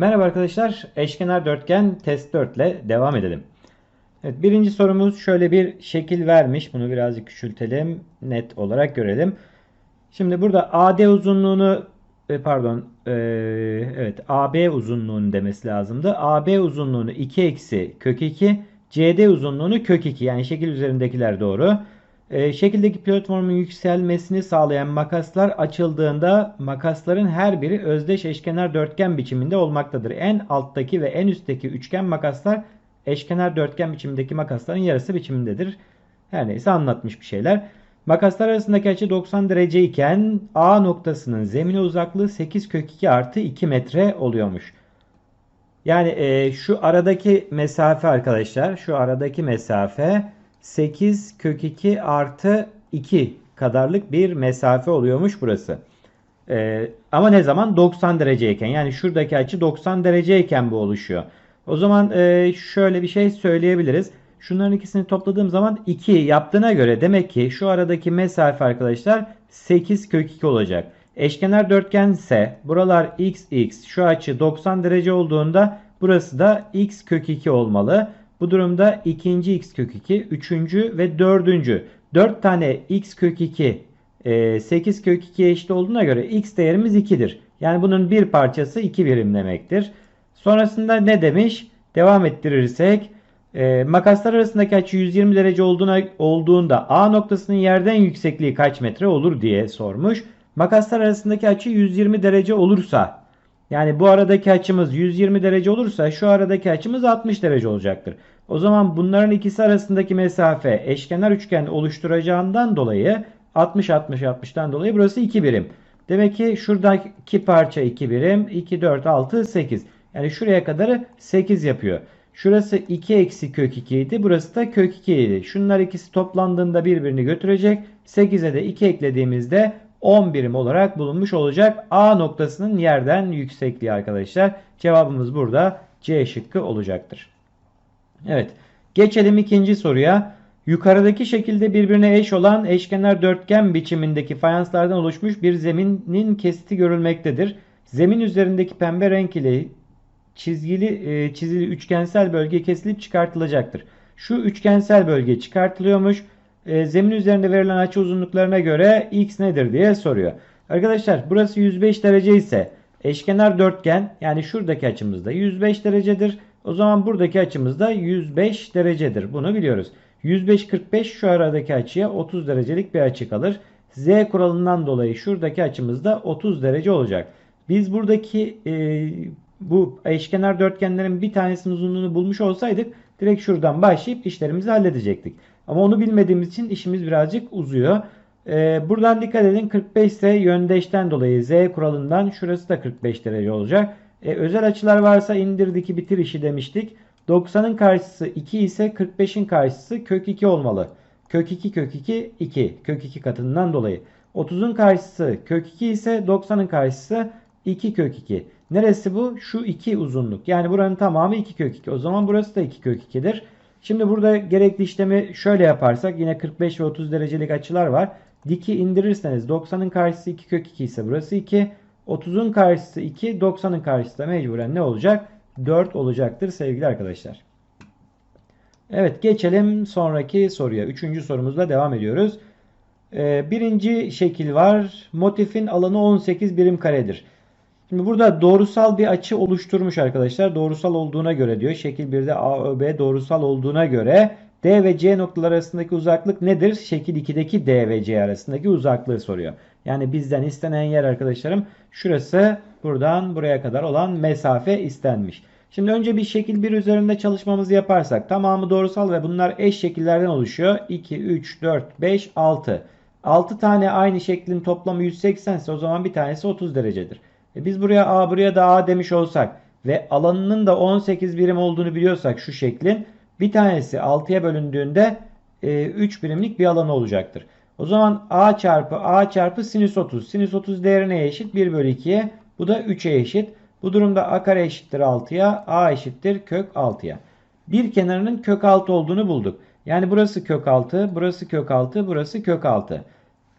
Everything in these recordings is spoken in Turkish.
Merhaba arkadaşlar. Eşkenar dörtgen test 4 ile devam edelim. Evet, birinci sorumuz şöyle bir şekil vermiş. Bunu birazcık küçültelim. Net olarak görelim. Şimdi burada AD uzunluğunu e, pardon e, evet AB uzunluğunu demesi lazımdı. AB uzunluğunu 2 eksi kök 2 CD uzunluğunu kök 2 yani şekil üzerindekiler doğru. E, şekildeki platformun yükselmesini sağlayan makaslar açıldığında makasların her biri özdeş eşkenar dörtgen biçiminde olmaktadır. En alttaki ve en üstteki üçgen makaslar eşkenar dörtgen biçimindeki makasların yarısı biçimindedir. Her neyse anlatmış bir şeyler. Makaslar arasındaki açı 90 derece iken A noktasının zemine uzaklığı 8 kök 2 artı 2 metre oluyormuş. Yani e, şu aradaki mesafe arkadaşlar şu aradaki mesafe 8 kök 2 artı 2 kadarlık bir mesafe oluyormuş burası. Ee, ama ne zaman? 90 dereceyken. Yani şuradaki açı 90 dereceyken bu oluşuyor. O zaman e, şöyle bir şey söyleyebiliriz. Şunların ikisini topladığım zaman 2 yaptığına göre demek ki şu aradaki mesafe arkadaşlar 8 kök 2 olacak. Eşkenar dörtgen ise buralar x x şu açı 90 derece olduğunda burası da x kök 2 olmalı. Bu durumda ikinci x kök 2, üçüncü ve dördüncü. 4 tane x kök 2 8 e, kök 2'ye eşit olduğuna göre x değerimiz 2'dir. Yani bunun bir parçası 2 birim demektir. Sonrasında ne demiş? Devam ettirirsek e, makaslar arasındaki açı 120 derece olduğuna, olduğunda A noktasının yerden yüksekliği kaç metre olur diye sormuş. Makaslar arasındaki açı 120 derece olursa yani bu aradaki açımız 120 derece olursa şu aradaki açımız 60 derece olacaktır. O zaman bunların ikisi arasındaki mesafe eşkenar üçgen oluşturacağından dolayı 60 60 60'tan dolayı burası 2 birim. Demek ki şuradaki parça 2 birim. 2 4 6 8. Yani şuraya kadar 8 yapıyor. Şurası 2 eksi kök 2 idi. Burası da kök 2 idi. Şunlar ikisi toplandığında birbirini götürecek. 8'e de 2 eklediğimizde 10 birim olarak bulunmuş olacak. A noktasının yerden yüksekliği arkadaşlar. Cevabımız burada C şıkkı olacaktır. Evet. Geçelim ikinci soruya. Yukarıdaki şekilde birbirine eş olan eşkenar dörtgen biçimindeki fayanslardan oluşmuş bir zeminin kesiti görülmektedir. Zemin üzerindeki pembe renk ile çizgili e, çizili üçgensel bölge kesilip çıkartılacaktır. Şu üçgensel bölge çıkartılıyormuş e, zemin üzerinde verilen açı uzunluklarına göre x nedir diye soruyor. Arkadaşlar burası 105 derece ise eşkenar dörtgen yani şuradaki açımız da 105 derecedir. O zaman buradaki açımız da 105 derecedir. Bunu biliyoruz. 105-45 şu aradaki açıya 30 derecelik bir açı kalır. Z kuralından dolayı şuradaki açımız da 30 derece olacak. Biz buradaki e, bu eşkenar dörtgenlerin bir tanesinin uzunluğunu bulmuş olsaydık direkt şuradan başlayıp işlerimizi halledecektik. Ama onu bilmediğimiz için işimiz birazcık uzuyor. Ee, buradan dikkat edin 45 ise yöndeşten dolayı Z kuralından şurası da 45 derece olacak. Ee, özel açılar varsa indirdik bitir işi demiştik. 90'ın karşısı 2 ise 45'in karşısı kök 2 olmalı. Kök 2 kök 2 2 kök 2 katından dolayı. 30'un karşısı kök 2 ise 90'ın karşısı 2 kök 2. Neresi bu? Şu 2 uzunluk. Yani buranın tamamı 2 kök 2. O zaman burası da 2 kök 2'dir. Şimdi burada gerekli işlemi şöyle yaparsak yine 45 ve 30 derecelik açılar var. Diki indirirseniz 90'ın karşısı 2 kök 2 ise burası 2. 30'un karşısı 2, 90'ın karşısı da mecburen ne olacak? 4 olacaktır sevgili arkadaşlar. Evet geçelim sonraki soruya. Üçüncü sorumuzla devam ediyoruz. Ee, birinci şekil var. Motifin alanı 18 birim karedir. Şimdi burada doğrusal bir açı oluşturmuş arkadaşlar. Doğrusal olduğuna göre diyor. Şekil 1'de AÖB doğrusal olduğuna göre D ve C noktalar arasındaki uzaklık nedir? Şekil 2'deki D ve C arasındaki uzaklığı soruyor. Yani bizden istenen yer arkadaşlarım şurası buradan buraya kadar olan mesafe istenmiş. Şimdi önce bir şekil 1 üzerinde çalışmamızı yaparsak tamamı doğrusal ve bunlar eş şekillerden oluşuyor. 2, 3, 4, 5, 6. 6 tane aynı şeklin toplamı 180 ise o zaman bir tanesi 30 derecedir. E biz buraya A buraya da A demiş olsak ve alanının da 18 birim olduğunu biliyorsak şu şeklin bir tanesi 6'ya bölündüğünde e, 3 birimlik bir alan olacaktır. O zaman A çarpı A çarpı sinüs 30. Sinüs 30 değeri neye eşit? 1 bölü 2'ye. Bu da 3'e eşit. Bu durumda A kare eşittir 6'ya. A eşittir kök 6'ya. Bir kenarının kök 6 olduğunu bulduk. Yani burası kök 6, burası kök 6, burası kök 6.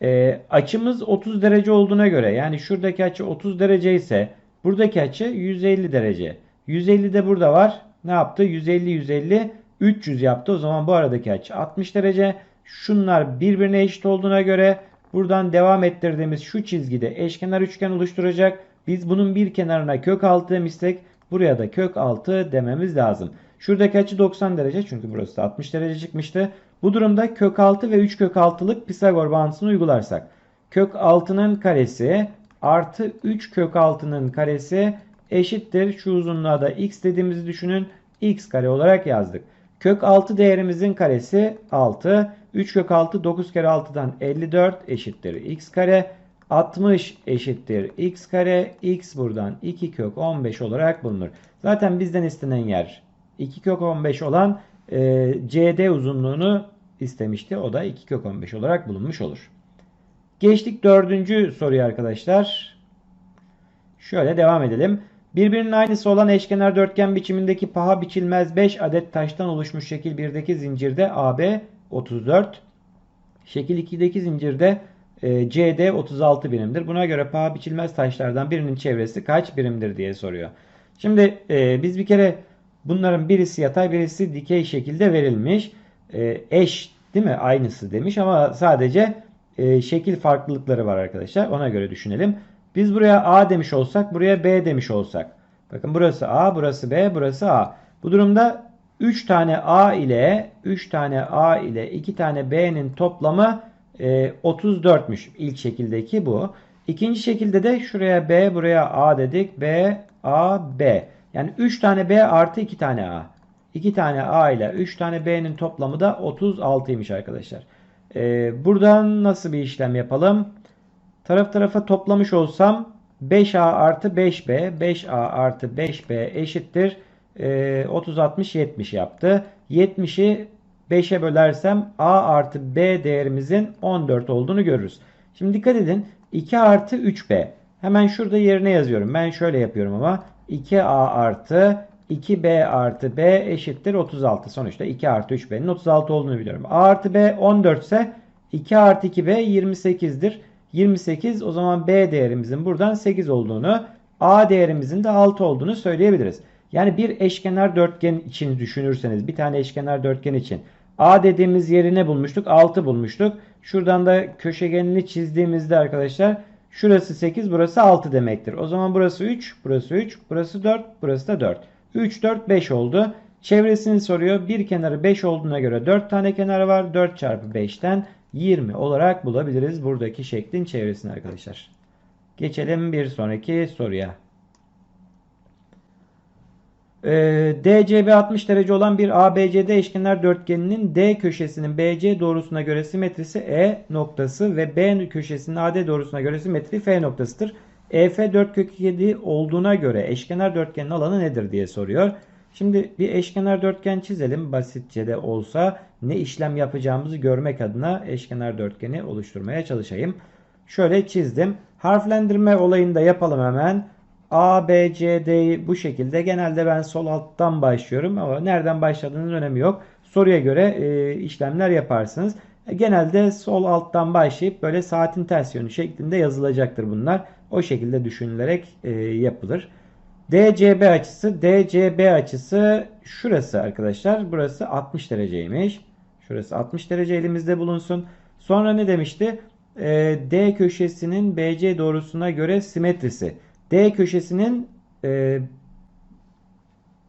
E, açımız 30 derece olduğuna göre yani şuradaki açı 30 derece ise Buradaki açı 150 derece. 150 de burada var. Ne yaptı? 150 150 300 yaptı. O zaman bu aradaki açı 60 derece. Şunlar birbirine eşit olduğuna göre buradan devam ettirdiğimiz şu çizgide eşkenar üçgen oluşturacak. Biz bunun bir kenarına kök 6 demişsek buraya da kök 6 dememiz lazım. Şuradaki açı 90 derece çünkü burası da 60 derece çıkmıştı. Bu durumda kök 6 ve 3 kök 6'lık Pisagor bağıntısını uygularsak. Kök 6'nın karesi artı 3 kök 6'nın karesi eşittir. Şu uzunluğa da x dediğimizi düşünün. x kare olarak yazdık. Kök 6 değerimizin karesi 6. 3 kök 6 9 kere 6'dan 54 eşittir x kare. 60 eşittir x kare. x buradan 2 kök 15 olarak bulunur. Zaten bizden istenen yer 2 kök 15 olan e, CD uzunluğunu istemişti. O da 2 kök 15 olarak bulunmuş olur. Geçtik dördüncü soruya arkadaşlar. Şöyle devam edelim. Birbirinin aynısı olan eşkenar dörtgen biçimindeki paha biçilmez 5 adet taştan oluşmuş şekil 1'deki zincirde AB 34. Şekil 2'deki zincirde e, CD 36 birimdir. Buna göre paha biçilmez taşlardan birinin çevresi kaç birimdir diye soruyor. Şimdi e, biz bir kere bunların birisi yatay birisi dikey şekilde verilmiş. E, eş değil mi? Aynısı demiş ama sadece e, şekil farklılıkları var arkadaşlar. Ona göre düşünelim. Biz buraya A demiş olsak buraya B demiş olsak. Bakın burası A, burası B, burası A. Bu durumda 3 tane A ile 3 tane A ile 2 tane B'nin toplamı e, 34'müş. İlk şekildeki bu. İkinci şekilde de şuraya B, buraya A dedik. B, A, B. Yani 3 tane B artı 2 tane A. 2 tane A ile 3 tane B'nin toplamı da 36'ymış arkadaşlar. Ee, buradan nasıl bir işlem yapalım? Taraf tarafa toplamış olsam 5A artı 5B, 5A artı 5B eşittir. E, 30, 60, 70 yaptı. 70'i 5'e bölersem A artı B değerimizin 14 olduğunu görürüz. Şimdi dikkat edin. 2 artı 3B. Hemen şurada yerine yazıyorum. Ben şöyle yapıyorum ama. 2A artı 2B artı B eşittir 36. Sonuçta 2 artı 3B'nin 36 olduğunu biliyorum. A artı B 14 ise 2 artı 2B 28'dir. 28 o zaman B değerimizin buradan 8 olduğunu A değerimizin de 6 olduğunu söyleyebiliriz. Yani bir eşkenar dörtgen için düşünürseniz bir tane eşkenar dörtgen için A dediğimiz yeri ne bulmuştuk? 6 bulmuştuk. Şuradan da köşegenini çizdiğimizde arkadaşlar şurası 8 burası 6 demektir. O zaman burası 3 burası 3 burası 4 burası da 4. 3 4 5 oldu. Çevresini soruyor. Bir kenarı 5 olduğuna göre 4 tane kenarı var. 4 çarpı 5'ten 20 olarak bulabiliriz buradaki şeklin çevresini arkadaşlar. Geçelim bir sonraki soruya. Ee, DCB 60 derece olan bir ABCD eşkenar dörtgeninin D köşesinin BC doğrusuna göre simetrisi E noktası ve B köşesinin AD doğrusuna göre simetri F noktasıdır. EF 4 kök 7 olduğuna göre eşkenar dörtgenin alanı nedir diye soruyor. Şimdi bir eşkenar dörtgen çizelim. Basitçe de olsa ne işlem yapacağımızı görmek adına eşkenar dörtgeni oluşturmaya çalışayım. Şöyle çizdim. Harflendirme olayını da yapalım hemen. A, B, C, D'yi bu şekilde. Genelde ben sol alttan başlıyorum ama nereden başladığının önemi yok. Soruya göre e, işlemler yaparsınız. E, genelde sol alttan başlayıp böyle saatin ters yönü şeklinde yazılacaktır bunlar. O şekilde düşünülerek e, yapılır. DCB açısı, DCB açısı şurası arkadaşlar. Burası 60 dereceymiş. Şurası 60 derece elimizde bulunsun. Sonra ne demişti? E, D köşesinin BC doğrusuna göre simetrisi. D köşesinin e,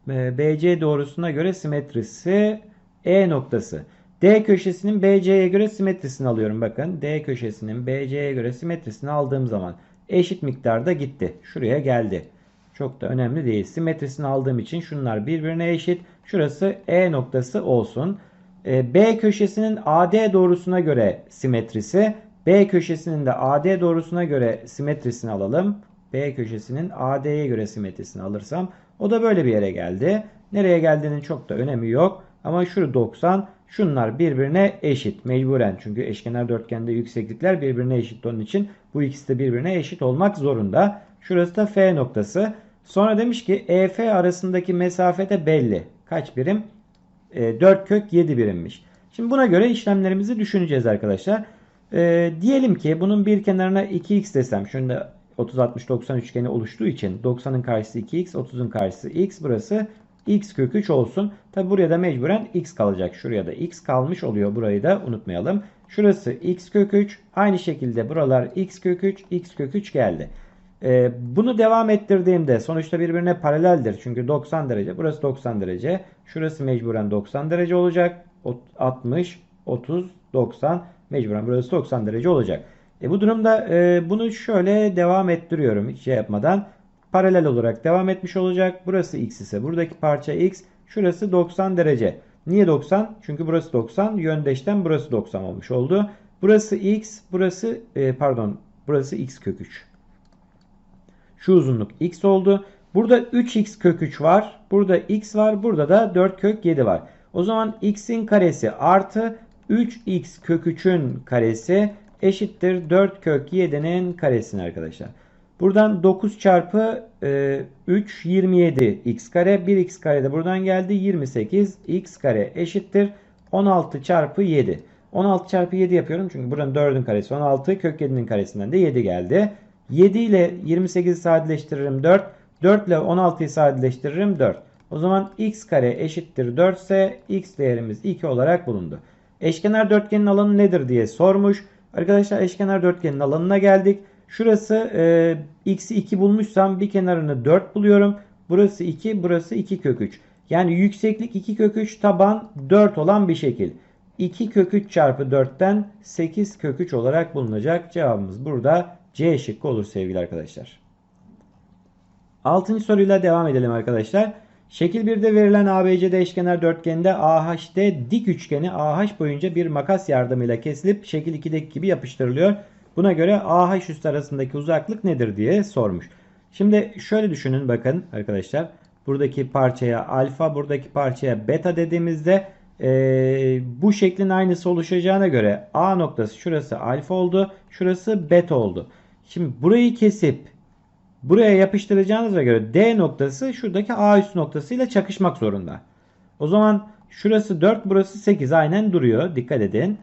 e BC doğrusuna göre simetrisi E noktası. D köşesinin BC'ye göre simetrisini alıyorum. Bakın D köşesinin BC'ye göre simetrisini aldığım zaman eşit miktarda gitti. Şuraya geldi. Çok da önemli değil. Simetrisini aldığım için şunlar birbirine eşit. Şurası E noktası olsun. E, B köşesinin AD doğrusuna göre simetrisi. B köşesinin de AD doğrusuna göre simetrisini alalım. B köşesinin AD'ye göre simetrisini alırsam o da böyle bir yere geldi. Nereye geldiğinin çok da önemi yok. Ama şu 90 şunlar birbirine eşit mecburen. Çünkü eşkenar dörtgende yükseklikler birbirine eşit. Onun için bu ikisi de birbirine eşit olmak zorunda. Şurası da F noktası. Sonra demiş ki EF arasındaki mesafe de belli. Kaç birim? E, 4 kök 7 birimmiş. Şimdi buna göre işlemlerimizi düşüneceğiz arkadaşlar. E, diyelim ki bunun bir kenarına 2x desem. Şunu da 30 60 90 üçgeni oluştuğu için 90'ın karşısı 2x, 30'un karşısı x. Burası x kök 3 olsun. Tabi buraya da mecburen x kalacak. Şuraya da x kalmış oluyor. Burayı da unutmayalım. Şurası x kök 3. Aynı şekilde buralar x kök 3, x kök 3 geldi. Ee, bunu devam ettirdiğimde sonuçta birbirine paraleldir. Çünkü 90 derece. Burası 90 derece. Şurası mecburen 90 derece olacak. 60, 30, 90. Mecburen burası 90 derece olacak. E bu durumda e, bunu şöyle devam ettiriyorum hiç şey yapmadan. Paralel olarak devam etmiş olacak. Burası x ise buradaki parça x. Şurası 90 derece. Niye 90? Çünkü burası 90. Yöndeşten burası 90 olmuş oldu. Burası x. Burası e, pardon. Burası x kök 3. Şu uzunluk x oldu. Burada 3x kök 3 var. Burada x var. Burada da 4 kök 7 var. O zaman x'in karesi artı 3x kök 3'ün karesi eşittir 4 kök 7'nin karesini arkadaşlar. Buradan 9 çarpı e, 3 27 x kare 1x kare de buradan geldi 28 x kare eşittir 16 çarpı 7. 16 çarpı 7 yapıyorum çünkü buranın 4'ün karesi 16 kök 7'nin karesinden de 7 geldi. 7 ile 28'i sadeleştiririm 4. 4 ile 16'yı sadeleştiririm 4. O zaman x kare eşittir 4 ise x değerimiz 2 olarak bulundu. Eşkenar dörtgenin alanı nedir diye sormuş. Arkadaşlar eşkenar dörtgenin alanına geldik. Şurası e, x'i 2 bulmuşsam bir kenarını 4 buluyorum. Burası 2, burası 2 kök 3. Yani yükseklik 2 kök 3, taban 4 olan bir şekil. 2 kök 3 çarpı 4'ten 8 kök 3 olarak bulunacak. Cevabımız burada C şıkkı olur sevgili arkadaşlar. Altıncı soruyla devam edelim arkadaşlar. Şekil 1'de verilen ABCD eşkenar dörtgende AH'de dik üçgeni AH boyunca bir makas yardımıyla kesilip şekil 2'deki gibi yapıştırılıyor. Buna göre AH üstü arasındaki uzaklık nedir diye sormuş. Şimdi şöyle düşünün bakın arkadaşlar. Buradaki parçaya alfa, buradaki parçaya beta dediğimizde e, bu şeklin aynısı oluşacağına göre A noktası şurası alfa oldu, şurası beta oldu. Şimdi burayı kesip buraya yapıştıracağınıza göre D noktası şuradaki A üst noktasıyla çakışmak zorunda. O zaman şurası 4 burası 8 aynen duruyor. Dikkat edin.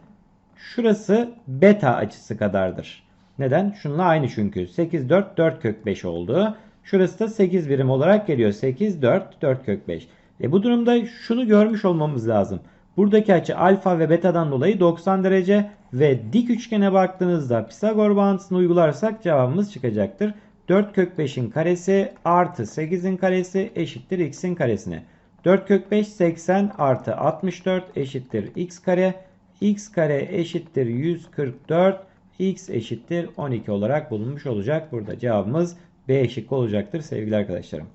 Şurası beta açısı kadardır. Neden? Şununla aynı çünkü. 8 4 4 kök 5 oldu. Şurası da 8 birim olarak geliyor. 8 4 4 kök 5. E bu durumda şunu görmüş olmamız lazım. Buradaki açı alfa ve beta'dan dolayı 90 derece ve dik üçgene baktığınızda Pisagor bağıntısını uygularsak cevabımız çıkacaktır. 4 kök 5'in karesi artı 8'in karesi eşittir x'in karesine. 4 kök 5 80 artı 64 eşittir x kare. X kare eşittir 144 x eşittir 12 olarak bulunmuş olacak. Burada cevabımız B şıkkı olacaktır sevgili arkadaşlarım.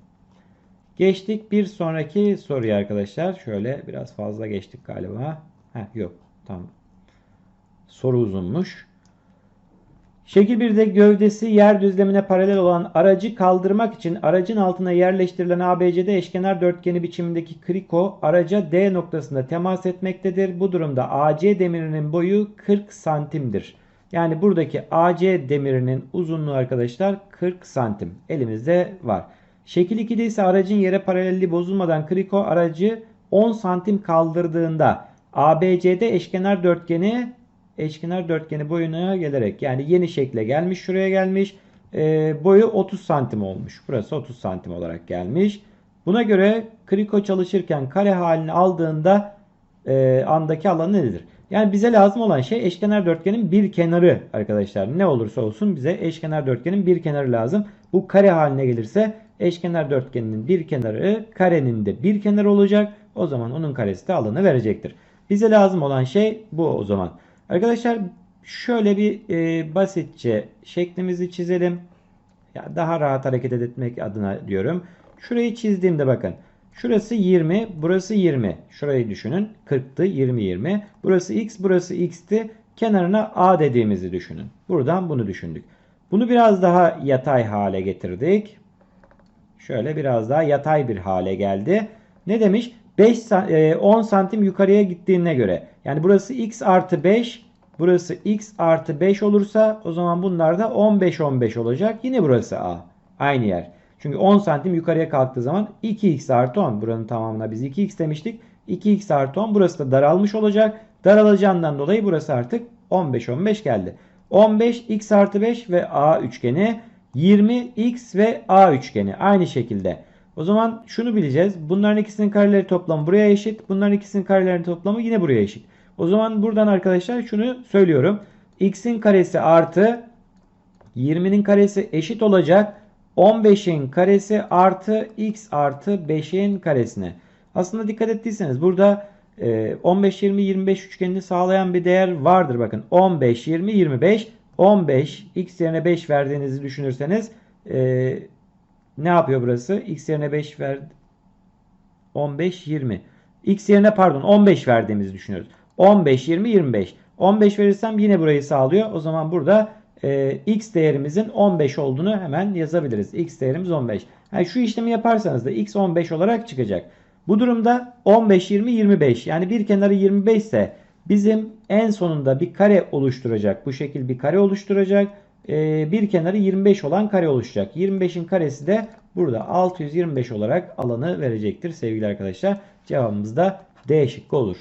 Geçtik bir sonraki soruya arkadaşlar. Şöyle biraz fazla geçtik galiba. Heh, yok tamam. Soru uzunmuş. Şekil 1'de gövdesi yer düzlemine paralel olan aracı kaldırmak için aracın altına yerleştirilen ABCD eşkenar dörtgeni biçimindeki kriko araca D noktasında temas etmektedir. Bu durumda AC demirinin boyu 40 santimdir. Yani buradaki AC demirinin uzunluğu arkadaşlar 40 santim. Elimizde var. Şekil 2'de ise aracın yere paralelliği bozulmadan kriko aracı 10 santim kaldırdığında ABCD eşkenar dörtgeni eşkenar dörtgeni boyuna gelerek yani yeni şekle gelmiş şuraya gelmiş e, boyu 30 santim olmuş. Burası 30 santim olarak gelmiş. Buna göre kriko çalışırken kare halini aldığında e, andaki alan nedir? Yani bize lazım olan şey eşkenar dörtgenin bir kenarı arkadaşlar. Ne olursa olsun bize eşkenar dörtgenin bir kenarı lazım. Bu kare haline gelirse eşkenar dörtgeninin bir kenarı karenin de bir kenarı olacak. O zaman onun karesi de alanı verecektir. Bize lazım olan şey bu o zaman. Arkadaşlar şöyle bir e, basitçe şeklimizi çizelim. Ya daha rahat hareket etmek adına diyorum. Şurayı çizdiğimde bakın. Şurası 20, burası 20. Şurayı düşünün. 40'tı, 20 20. Burası x, burası x'ti. Kenarına a dediğimizi düşünün. Buradan bunu düşündük. Bunu biraz daha yatay hale getirdik. Şöyle biraz daha yatay bir hale geldi. Ne demiş? 5 10 e, santim yukarıya gittiğine göre. Yani burası x artı 5. Burası x artı 5 olursa o zaman bunlar da 15 15 olacak. Yine burası a. Aynı yer. Çünkü 10 santim yukarıya kalktığı zaman 2x artı 10. Buranın tamamına biz 2x demiştik. 2x artı 10 burası da daralmış olacak. Daralacağından dolayı burası artık 15 15 geldi. 15 x artı 5 ve a üçgeni 20x ve a üçgeni aynı şekilde. O zaman şunu bileceğiz. Bunların ikisinin kareleri toplamı buraya eşit. Bunların ikisinin karelerinin toplamı yine buraya eşit. O zaman buradan arkadaşlar şunu söylüyorum. x'in karesi artı 20'nin karesi eşit olacak. 15'in karesi artı x artı 5'in karesine. Aslında dikkat ettiyseniz burada e, 15, 20, 25 üçgenini sağlayan bir değer vardır. Bakın 15, 20, 25. 15 x yerine 5 verdiğinizi düşünürseniz e, ne yapıyor burası? x yerine 5 ver 15, 20. x yerine pardon 15 verdiğimizi düşünüyoruz. 15, 20, 25. 15 verirsem yine burayı sağlıyor. O zaman burada e, x değerimizin 15 olduğunu hemen yazabiliriz. x değerimiz 15. Yani şu işlemi yaparsanız da x 15 olarak çıkacak. Bu durumda 15, 20, 25 yani bir kenarı 25 ise bizim en sonunda bir kare oluşturacak. Bu şekil bir kare oluşturacak. E, bir kenarı 25 olan kare oluşacak. 25'in karesi de burada 625 olarak alanı verecektir sevgili arkadaşlar. Cevabımız da D şıkkı olur.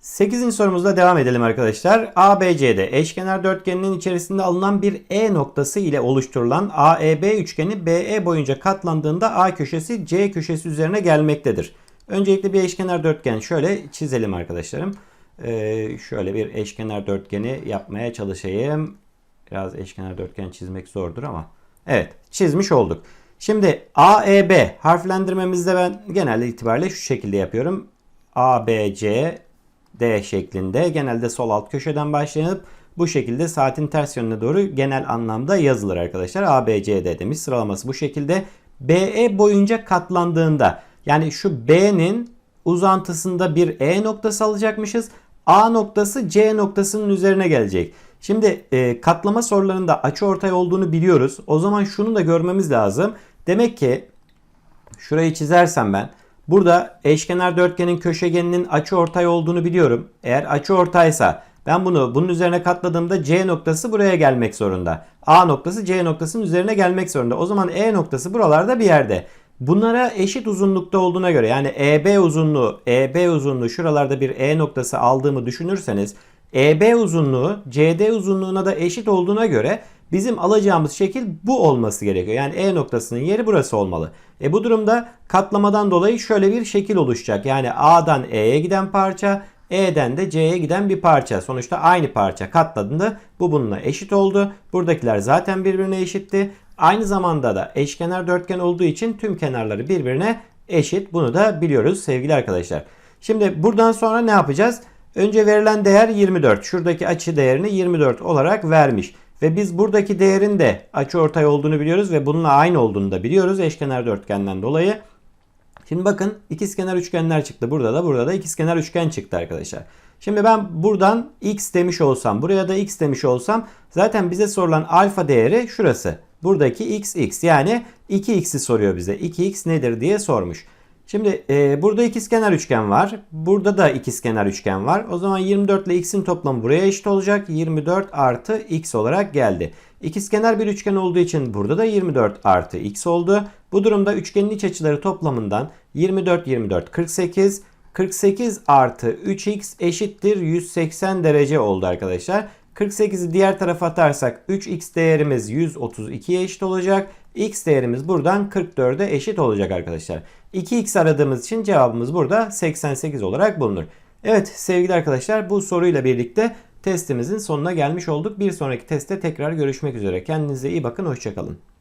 8. sorumuzla devam edelim arkadaşlar. ABCD eşkenar dörtgeninin içerisinde alınan bir E noktası ile oluşturulan AEB üçgeni BE boyunca katlandığında A köşesi C köşesi üzerine gelmektedir. Öncelikle bir eşkenar dörtgen şöyle çizelim arkadaşlarım. Ee, şöyle bir eşkenar dörtgeni yapmaya çalışayım. Biraz eşkenar dörtgen çizmek zordur ama. Evet çizmiş olduk. Şimdi AEB harflendirmemizde ben genelde itibariyle şu şekilde yapıyorum. ABC D şeklinde genelde sol alt köşeden başlayıp bu şekilde saatin ters yönüne doğru genel anlamda yazılır arkadaşlar. A, B, C, D demiş sıralaması bu şekilde. BE boyunca katlandığında yani şu B'nin uzantısında bir E noktası alacakmışız. A noktası C noktasının üzerine gelecek. Şimdi e, katlama sorularında açı ortay olduğunu biliyoruz. O zaman şunu da görmemiz lazım. Demek ki şurayı çizersem ben Burada eşkenar dörtgenin köşegeninin açı ortay olduğunu biliyorum. Eğer açı ortaysa ben bunu bunun üzerine katladığımda C noktası buraya gelmek zorunda. A noktası C noktasının üzerine gelmek zorunda. O zaman E noktası buralarda bir yerde. Bunlara eşit uzunlukta olduğuna göre yani EB uzunluğu, EB uzunluğu şuralarda bir E noktası aldığımı düşünürseniz EB uzunluğu CD uzunluğuna da eşit olduğuna göre bizim alacağımız şekil bu olması gerekiyor. Yani E noktasının yeri burası olmalı. E bu durumda katlamadan dolayı şöyle bir şekil oluşacak. Yani A'dan E'ye giden parça, E'den de C'ye giden bir parça. Sonuçta aynı parça katladığında bu bununla eşit oldu. Buradakiler zaten birbirine eşitti. Aynı zamanda da eşkenar dörtgen olduğu için tüm kenarları birbirine eşit. Bunu da biliyoruz sevgili arkadaşlar. Şimdi buradan sonra ne yapacağız? Önce verilen değer 24. Şuradaki açı değerini 24 olarak vermiş. Ve biz buradaki değerin de açıortay olduğunu biliyoruz ve bununla aynı olduğunu da biliyoruz eşkenar dörtgenden dolayı. Şimdi bakın ikizkenar üçgenler çıktı. Burada da burada da ikizkenar üçgen çıktı arkadaşlar. Şimdi ben buradan x demiş olsam buraya da x demiş olsam zaten bize sorulan alfa değeri şurası. Buradaki x x yani 2x'i soruyor bize. 2x nedir diye sormuş. Şimdi e, burada ikizkenar üçgen var. Burada da ikizkenar üçgen var. O zaman 24 ile x'in toplamı buraya eşit olacak. 24 artı x olarak geldi. İkizkenar bir üçgen olduğu için burada da 24 artı x oldu. Bu durumda üçgenin iç açıları toplamından 24 24 48 48 artı 3x eşittir 180 derece oldu arkadaşlar. 48'i diğer tarafa atarsak 3x değerimiz 132'ye eşit olacak. X değerimiz buradan 44'e eşit olacak arkadaşlar. 2x aradığımız için cevabımız burada 88 olarak bulunur. Evet sevgili arkadaşlar bu soruyla birlikte testimizin sonuna gelmiş olduk. Bir sonraki testte tekrar görüşmek üzere. Kendinize iyi bakın. Hoşçakalın.